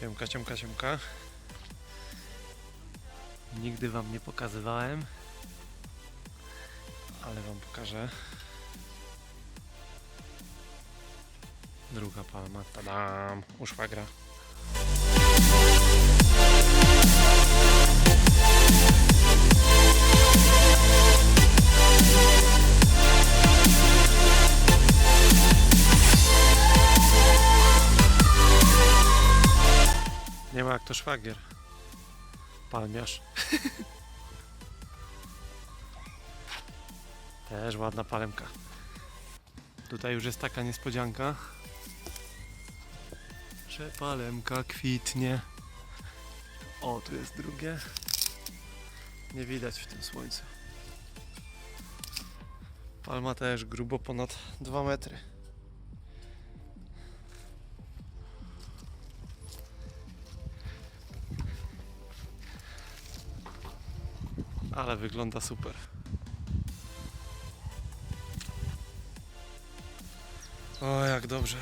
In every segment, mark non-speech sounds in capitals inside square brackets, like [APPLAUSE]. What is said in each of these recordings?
Siemka, siemka, siemka. Nigdy wam nie pokazywałem, ale wam pokażę. Druga palma, tadam, u szwagra. Nie ma jak to szwagier. Palmiarz. [LAUGHS] Też ładna palemka. Tutaj już jest taka niespodzianka, że palemka kwitnie. O, tu jest drugie. Nie widać w tym słońcu. Palma też grubo ponad 2 metry. Ale wygląda super. O, jak dobrze.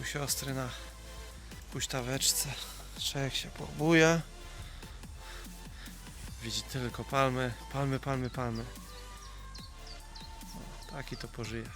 U siostry na huśtaweczce. Czek się pobuje. Widzi tylko palmy, palmy, palmy, palmy. O, taki to pożyje.